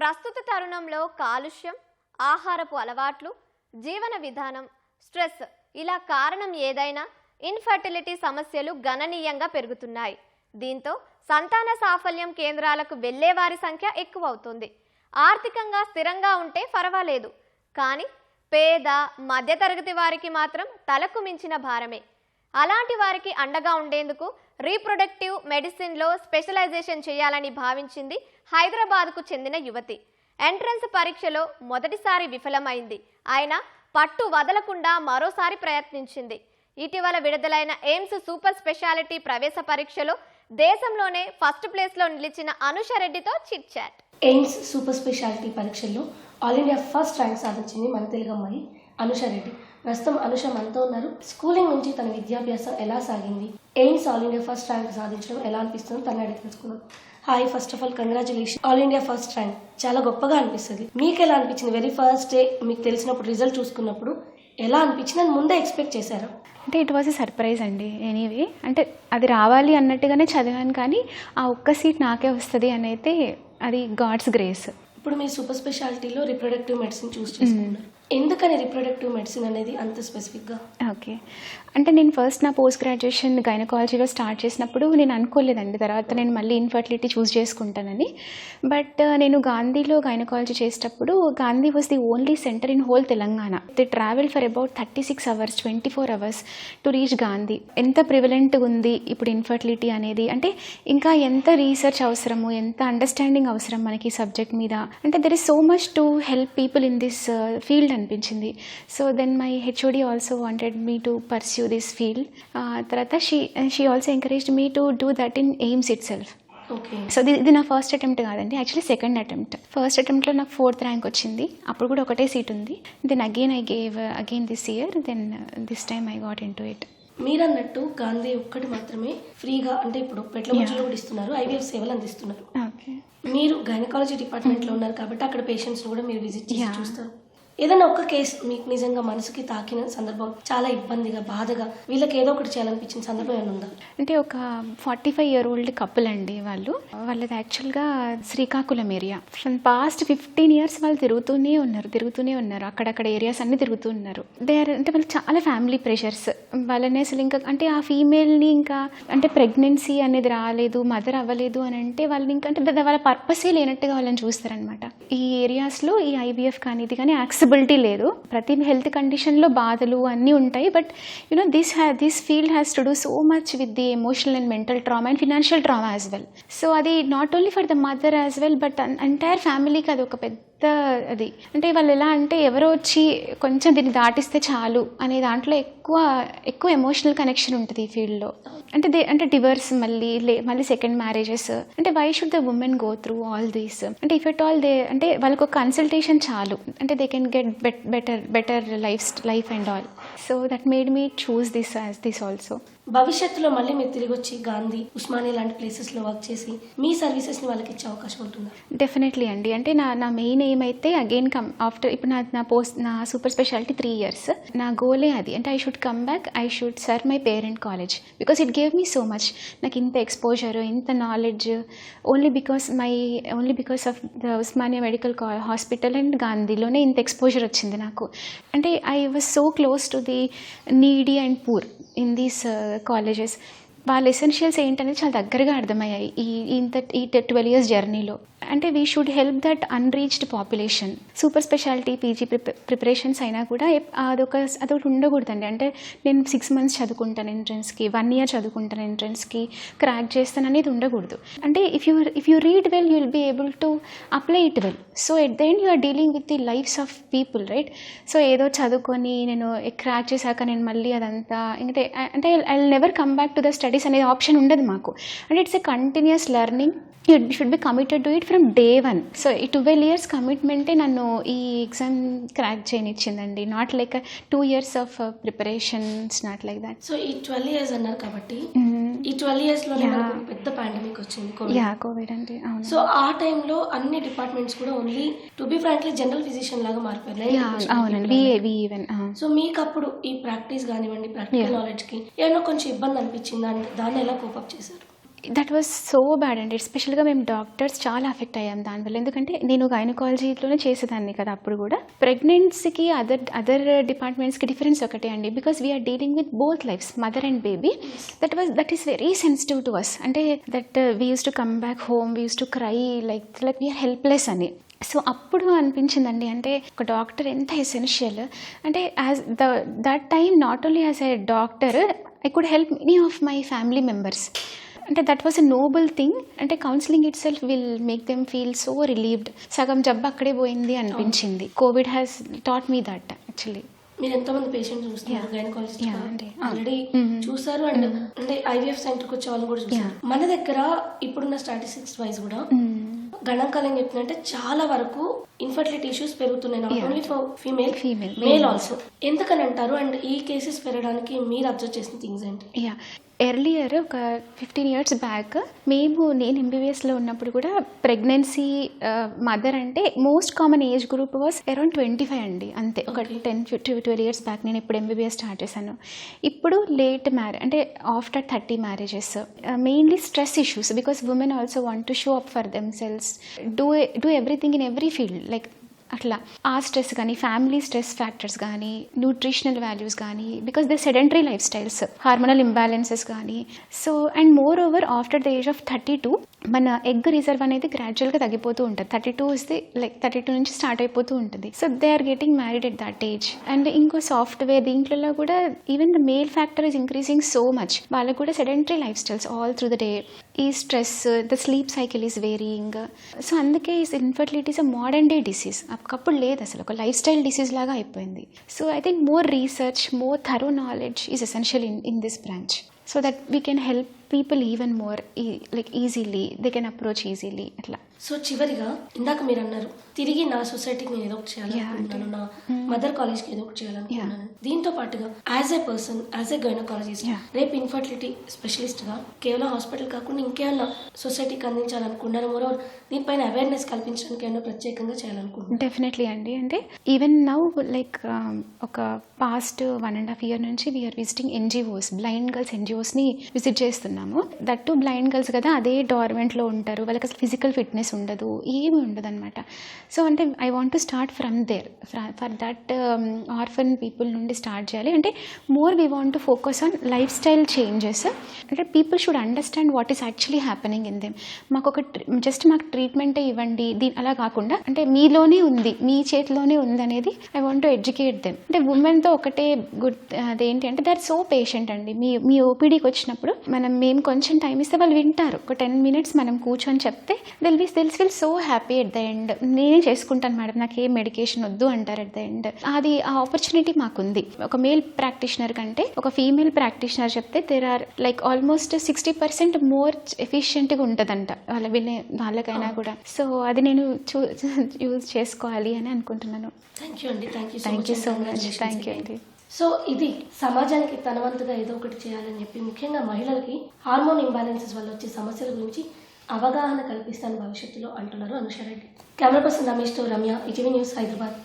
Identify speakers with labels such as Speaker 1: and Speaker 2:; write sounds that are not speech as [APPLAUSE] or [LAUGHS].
Speaker 1: ప్రస్తుత తరుణంలో కాలుష్యం ఆహారపు అలవాట్లు జీవన విధానం స్ట్రెస్ ఇలా కారణం ఏదైనా ఇన్ఫర్టిలిటీ సమస్యలు గణనీయంగా పెరుగుతున్నాయి. దీంతో సంతాన సాఫల్యం కేంద్రాలకు వెళ్ళే వారి సంఖ్య ఎక్కువ అవుతుంది ఆర్థికంగా స్థిరంగా ఉంటే పర్వాలేదు కానీ పేద మధ్యతరగతి వారికి మాత్రం తలకు మించిన భారమే. అలాంటి వారికి అండగా ఉండేందుకు రీప్రొడక్టివ్ మెడిసిన్లో స్పెషలైజేషన్ చేయాలని భావించింది హైదరాబాద్కు చెందిన యువతి. ఎంట్రన్స్ పరీక్షలో మొదటిసారి విఫలమైంది. ఆయన పట్టు వదలకుండా మరోసారి ప్రయత్నించింది. ఇటీవల విడుదలైన ఎయిమ్స్ సూపర్ స్పెషాలిటీ ప్రవేశ పరీక్షలో దేశంలోనే ఫస్ట్ ప్లేస్లో నిలిచిన అనుష రెడ్డితో chit chat.
Speaker 2: AIIMS super speciality పరీక్షల్లో ఆల్ ఇండియా ఫస్ట్ ర్యాంక్ సాధించింది మన తెలుగు అమ్మాయి. అనుష రెడ్డి. ప్రస్తుతం అనుష మనతో ఉన్నారు. స్కూలింగ్ నుంచి తన విద్యాభ్యాసం ఎలా సాగింది? AIIMS all India first rank సాధించడం ఎలా అనిపిస్తుందో తన అడిగి తెలుసుకుందాం. Hi first of all congratulation all India first rank. చాలా గొప్పగా అనిపిస్తుంది. మీకు ఎలా అనిపించింది? వెరీ ఫస్ట్ డే మీకు తెలిసినప్పుడు రిజల్ట్ చూసుకున్నప్పుడు ఎలా అనిపించింది? అని ముందే ఎక్స్పెక్ట్ చేశారా?
Speaker 3: అంటే ఇట్ వాజ్ ఎ సర్ప్రైజ్ అండి. ఎనీవే. అంటే అది రావాలి అన్నట్టుగానే చదివాను కానీ ఆ ఒక్క సీట్ నాకే వస్తుంది అని అయితే అది గాడ్స్ గ్రేస్.
Speaker 2: ఇప్పుడు మీరు సూపర్ స్పెషాలిటీలో రిప్రొడక్టివ్ మెడిసిన్ చూస్ చేసుకున్నారు ఎందుకని రిప్రొడక్టివ్ మెడిసిన్ అనేది అంత స్పెసిఫిక్గా
Speaker 3: ఓకే. అంటే నేను ఫస్ట్ నా పోస్ట్ గ్రాడ్యుయేషన్ గైనకాలజీలో స్టార్ట్ చేసినప్పుడు నేను అనుకోలేదండి. తర్వాత నేను మళ్ళీ ఇన్ఫర్టిలిటీ చూస్ చేసుకుంటానని. బట్ uh, నేను గాంధీలో గైనకాలజీ చేసేటప్పుడు Gandhi was the only centre in whole Telangana. The travel for about thirty six hours twenty four hours to reach Gandhi. ఎంత ప్రివలెంట్ ఉంది ఇప్పుడు ఇన్ఫర్టిలిటీ అనేది? అంటే ఇంకా ఎంత రీసెర్చ్ అవసరము? ఎంత అండర్స్టాండింగ్ అవసరం మనకి సబ్జెక్ట్ మీద? అంటే there is so much to help people in this field అనిపించింది. So then my HOD also wanted me to pursue this field తర్వాత she she also encouraged me to do that in AIIMS itself
Speaker 2: okay
Speaker 3: so ఇది నా first attempt కాదండి. Actually second attempt first అటెంప్ట్లో నాకు fourth rank వచ్చింది. అప్పుడు కూడా ఒకటే సీట్ ఉంది. Then again I gave again this year then this time I got into it
Speaker 2: మీరన్నట్టు గాంధీ ఒక్కటి మాత్రమే ఫ్రీగా అంటే ఇప్పుడు పెట్ల మంచులో కూడా ఇస్తున్నారు. ఐవీఎఫ్ సేవలు అందిస్తున్నారు. మీరు గైనకాలజీ డిపార్ట్మెంట్లో ఉన్నారు కాబట్టి అక్కడ పేషెంట్స్ కూడా మీరు విజిట్ చేసి. చూస్తారు. ఏదైనా ఒక్క కేసు మీకు నిజంగా మనసుకి తాకిన సందర్భం చాలా ఇబ్బందిగా బాధగా వీళ్ళకి ఏదో ఒకటి చేయాలనిపించిన సందర్భం ఏమైనా ఉందా?
Speaker 3: అంటే ఒక forty five year old couple అండి వాళ్ళు. వాళ్ళది యాక్చువల్గా Srikakulam area from past fifteen years వాళ్ళు తిరుగుతూనే ఉన్నారు తిరుగుతూనే ఉన్నారు. అక్కడక్కడ ఏరియాస్ అన్ని తిరుగుతూ ఉన్నారు. దే ఆర్ అంటే వాళ్ళకి చాలా ఫ్యామిలీ ప్రెషర్స్ వాళ్ళని అసలు ఇంకా అంటే ఆ ఫీమేల్ని ఇంకా అంటే ప్రెగ్నెన్సీ అనేది రాలేదు మదర్ అవ్వలేదు అని అంటే వాళ్ళని ఇంకా అంటే వాళ్ళ పర్పసే లేనట్టుగా వాళ్ళని చూస్తారనమాట ఈ ఏరియాస్లో ఈ ఐబీఎఫ్ కానీ ఇది కానీ యాక్సెప్ట్ యాక్సెసిబిలిటీ లేదు. ప్రతి హెల్త్ కండిషన్లో బాధలు అన్నీ ఉంటాయి. But you know this ha this field has to do so much with the emotional and mental trauma and financial trauma as well so అది not only for the mother as well but entire ఫ్యామిలీకి అది ఒక పెద్ద అది. అంటే వాళ్ళు ఎలా అంటే ఎవరో వచ్చి కొంచెం దీన్ని దాటిస్తే చాలు అనే దాంట్లో ఎక్కువ ఎక్కువ ఎమోషనల్ కనెక్షన్ ఉంటుంది ఈ ఫీల్డ్లో అంటే దే అంటే డివర్స్ మళ్ళీ లే మళ్ళీ సెకండ్ మ్యారేజెస్ అంటే why should the women go through all these అంటే ఇఫ్ ఎట్ ఆల్ దే అంటే వాళ్ళకు ఒక కన్సల్టేషన్ చాలు. అంటే they can get better better life life and all so that made me choose this as this also
Speaker 2: భవిష్యత్తులో మళ్ళీ మీరు తిరిగి వచ్చి గాంధీ ఉస్మానియా లాంటి ప్లేసెస్లో వర్క్ చేసి మీ సర్వీసెస్ని వాళ్ళకి ఇచ్చే అవకాశం ఉంటుందా?
Speaker 3: డెఫినెట్లీ అండి. అంటే నా నా మెయిన్ ఎయిమ్ అయితే అగైన్ కమ్ ఆఫ్టర్ ఇప్పుడు నా నా పోస్ట్ నా సూపర్ స్పెషాలిటీ త్రీ ఇయర్స్ నా గోలే అది. అంటే I should come back I should sir my parent college because it gave me so much నాకు ఇంత ఎక్స్పోజర్ ఇంత knowledge only because my only because of the Osmania medical hospital and గాంధీలోనే ఇంత exposure వచ్చింది నాకు. అంటే I was so close to the needy and poor in these colleges వాళ్ళ essentials ఏంటనేది చాలా దగ్గరగా అర్థమయ్యాయి ఈ ఇంత ఈ ట్వెల్వ్ ఇయర్స్ జర్నీలో అంటే we should help that unreached population super speciality PG preparations అయినా కూడా అదొక అదొకటి ఉండకూడదండి. అంటే నేను సిక్స్ మంత్స్ చదువుకుంటాను ఎంట్రన్స్కి వన్ ఇయర్ చదువుకుంటాను ఎంట్రన్స్కి క్రాక్ చేస్తాను అనేది ఉండకూడదు. అంటే if you if you read well you will be able to apply it well so at the end you're dealing with the lifes of people right so ఏదో చదువుకొని నేను crack చేశాక నేను మళ్ళీ అదంతా అంటే అంటే I never come back to the studies అనేది ఆప్షన్ ఉండదు మాకు. అంటే it's a continuous learning you should be committed to it from day one so ఈ ట్వెల్వ్ ఇయర్స్ కమిట్మెంటే నన్ను ఈ exam crack చేయనిచ్చిందండి. Not like two years of preparations not like that
Speaker 2: so ఈ twelve years అన్నారు కాబట్టి ఈ ట్వెల్వ్
Speaker 3: ఇయర్స్లో.
Speaker 2: పెద్ద పాండమిక్ వచ్చింది.
Speaker 3: యా కోవిడ్ అండి అవును.
Speaker 2: సో ఆ టైంలో అన్ని డిపార్ట్మెంట్స్ కూడా only to be frankly general physician లాగా మారిపోయారు
Speaker 3: యా అవునండి. ఈవెన్
Speaker 2: సో మీకు అప్పుడు ఈ ప్రాక్టీస్ కానివ్వండి ప్రాక్టికల్
Speaker 3: Yeah.
Speaker 2: నాలెడ్జ్కి ఏమైనా కొంచెం ఇబ్బంది అనిపించింది? దాన్ని దాన్ని ఎలా కోపప్ చేశారు?
Speaker 3: దట్ వాజ్ సో బ్యాడ్ అండి. ఎస్పెషల్గా మేము డాక్టర్స్ చాలా అఫెక్ట్ అయ్యాం దానివల్ల ఎందుకంటే నేను గైనకాలజీలోనే చేసేదాన్ని కదా అప్పుడు కూడా. ప్రెగ్నెన్సీకి అదర్ అదర్ డిపార్ట్మెంట్స్కి డిఫరెన్స్ ఒకటే అండి. Because we're dealing with both lifes mother and baby that was that is very sensitive to us అంటే that we use to come back home we use to cry like like we're helpless అని. So అప్పుడు అనిపించిందండి. అంటే ఒక doctor ఎంత essential అంటే as the that time not only as a doctor I could help many of my family members అంటే that was a noble thing అంటే counselling itself will make them feel so relieved సగం జబ్బు అక్కడే పోయింది అనిపించింది. COVID has taught me that actually
Speaker 2: మీరు ఎంతమంది patient చూస్తున్నారు? గైనకాలజిస్ట్. ఆల్రెడీ. చూసారు అండ్ అంటే ఐవీఎఫ్ సెంటర్కి వచ్చే వాళ్ళు కూడా చూసారు. మన దగ్గర ఇప్పుడున్న స్టాటిస్టిక్స్ వైజ్ కూడా గణాంకాలం చెప్తుందంటే చాలా వరకు ఇన్ఫర్టిలిటీ ఇష్యూస్ పెరుగుతున్నాయి. Not. Only for female
Speaker 3: Female,
Speaker 2: male also ఎందుకని అంటారు? అండ్ ఈ కేసెస్ పెరగడానికి మీరు అబ్జర్వ్ చేసిన థింగ్స్ ఏంటి?
Speaker 3: యా ఎర్లియర్ ఒక ఫిఫ్టీన్ ఇయర్స్ బ్యాక్ మేము నేను ఎంబీబీఎస్లో ఉన్నప్పుడు కూడా ప్రెగ్నెన్సీ మదర్ అంటే most common age group was around twenty five అండి. అంతే. ఒక. టెన్ ట్వెల్వ్ ఇయర్స్ బ్యాక్ నేను ఇప్పుడు ఎంబీబీఎస్ స్టార్ట్ చేశాను. ఇప్పుడు లేట్ మ్యారేజ్ అంటే after thirty marriages mainly stress issues because women also want to show up for themselves do do everything in every field like అట్లా ఆ స్ట్రెస్ కానీ family stress factors కానీ nutritional values కానీ because they sedentary lifestyles hormonal imbalances కానీ. So and moreover after the age of thirty two మన egg reserve అనేది గ్రాడ్యువల్గా తగ్గిపోతూ ఉంటుంది. Thirty two is the like thirty two నుంచి స్టార్ట్ అయిపోతూ ఉంటుంది. So they are getting married at that age and ఇంకో సాఫ్ట్వేర్ దీంట్లో కూడా even the male factor is increasing so much వాళ్ళకు కూడా sedentary life styles all through the day ఈ stress the sleep cycle is varying so అందుకే ఈ infertility is a modern day disease అప్పుడు లేదు అసలు ఒక లైఫ్ స్టైల్ డిసీజ్ లాగా అయిపోయింది. So I think more research more thorough knowledge is essential in in this branch so that we can help people even more like easily they can approach easily అట్లా
Speaker 2: so చివరిగా ఇందాక మీరు అన్నారు తిరిగి నా సొసైటీకి నేను ఏదో ఒకటి చేయాలనుకుంటున్నాను నా మదర్ కాలేజ్కి ఏదో ఒకటి చేయాలనుకుంటున్నాను. దీంతో పాటుగా as a person as a gynaecologist. రేపు ఇన్ఫర్టిలిటీ స్పెషలిస్ట్గా కేవలం హాస్పిటల్ కాకుండా ఇంకేమన్నా సొసైటీకి అందించాలనుకుంటున్నాను మరో దీనిపైన అవేర్నెస్ కల్పించడానికి ఏమైనా ప్రత్యేకంగా చేయాలనుకుంటున్నాను
Speaker 3: డెఫినెట్లీ అండి. అంటే ఈవెన్ నౌ లైక్ ఒక past one and half year నుంచి we are visiting NGOs blind girls ఎన్జిఓస్ని visit చేస్తున్నాము. దట్ టు బ్లైండ్ గర్ల్స్ కదా అదే డార్మెంట్లో ఉంటారు. వాళ్ళకి అసలు ఫిజికల్ ఫిట్నెస్ ఉండదు. ఏమి ఉండదు అనమాట సో అంటే I want to start from there for that orphan people నుండి స్టార్ట్ చేయాలి. అంటే more we want to focus on life style changes అంటే people should understand what is actually happening in them మాకు ఒక జస్ట్ మాకు ట్రీట్మెంటే ఇవ్వండి. దీని అలా కాకుండా అంటే మీలోనే ఉంది మీ చేతిలోనే ఉంది అనేది I want to educate them అంటే ఉమెన్తో ఒకటే గుడ్ అదేంటి అంటే దే ఆర్ సో పేషెంట్ అండి. మీ మీ ఓపీడీకి వచ్చినప్పుడు మనం మేము కొంచెం టైం ఇస్తే వాళ్ళు వింటారు. ఒక టెన్ మినిట్స్ మనం కూర్చొని చెప్తే they'll be they'll feel so happy at the end నేనే చేసుకుంటాను మేడం నాకు ఏ మెడికేషన్ వద్దు అంటారు ఎట్ ద ఎండ్ అది ఆ ఆపర్చునిటీ మాకుంది. ఒక మేల్ ప్రాక్టీషనర్ కంటే ఒక ఫీమేల్ ప్రాక్టీషనర్ చెప్తే there are like almost sixty percent more ఎఫిషియెంట్గా ఉంటుందంట వాళ్ళ వినే వాళ్ళకైనా కూడా. సో అది నేను చూ [LAUGHS] యూజ్ చేసుకోవాలి అని అనుకుంటున్నాను.
Speaker 2: థ్యాంక్ యూ అండి. Thank you
Speaker 3: thank you so much thank you అండి.
Speaker 2: సో ఇది సమాజానికి తన వంతుగా ఏదో ఒకటి చేయాలని చెప్పి ముఖ్యంగా మహిళలకి హార్మోన్ ఇంబ్యాలెన్సెస్ వల్ల వచ్చే సమస్యల గురించి అవగాహన కల్పిస్తాను భవిష్యత్తులో అంటున్నారు అనుషారెడ్డి కెమెరా పర్సన్ రమేష్తో రమ్య ఇటీవీ న్యూస్ హైదరాబాద్.